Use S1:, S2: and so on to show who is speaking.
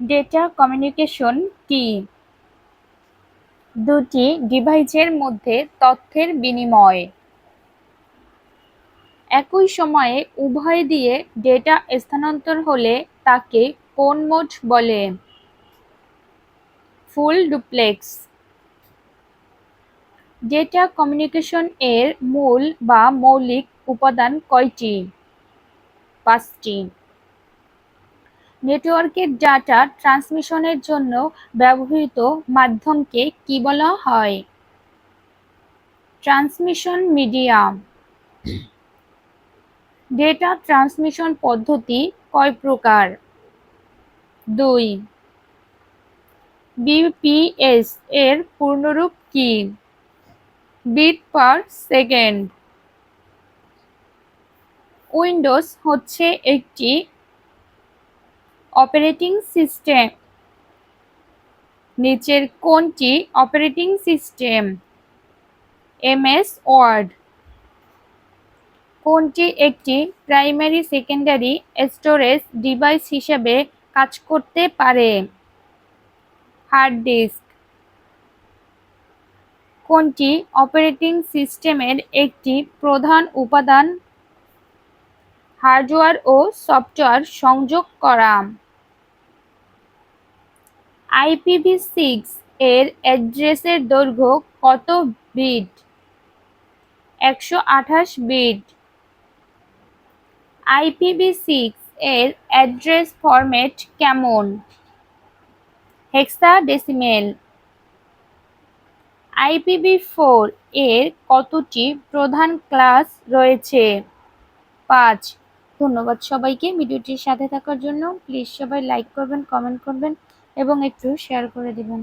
S1: Data communication কি দুটি ডিভাইসের মধ্যে তথ্যের বিনিময়। একই সময়ে উভয় দিয়ে ডেটা স্থানান্তর হলে তাকে কোন মোড বলে? Full duplex. ডেটা কমিউনিকেশন এর মূল বা মৌলিক উপাদান কয়টি? পাঁচটি। নেটওয়ার্কের ডাটা ট্রান্সমিশনের জন্য ব্যবহৃত মাধ্যমকে কি বলা হয়? Transmission medium. ডেটা ট্রান্সমিশন পদ্ধতি কয় প্রকার? দুই। বিপিএস এর পূর্ণরূপ কি? Bit per second. উইন্ডোজ হচ্ছে একটি অপারেটিং সিস্টেম। নিচের কোনটি অপারেটিং সিস্টেম। MS word. কোনটি একটি প্রাইমারি সেকেন্ডারি স্টোরেজ ডিভাইস হিসেবে কাজ করতে পারে। Hard disk. কোনটি অপারেটিং সিস্টেমের একটি প্রধান উপাদান। হার্ডওয়্যার ও সফটওয়্যার সংযোগ করা। আইপিভি সিক্স এর অ্যাড্রেসের দৈর্ঘ্য কত বিট একশো আঠাশ বিট আইপিভি সিক্স এর অ্যাড্রেস ফরম্যাট কেমন? হেক্সা ডেসিমেল আইপিভি ফোর এর কতটি প্রধান ক্লাস রয়েছে? পাঁচ। ধন্যবাদ সবাইকে ভিডিওটির সাথে থাকার জন্য। প্লিজ সবাই লাইক করবেন কমেন্ট করবেন। এবং একটু শেয়ার করে দিবেন।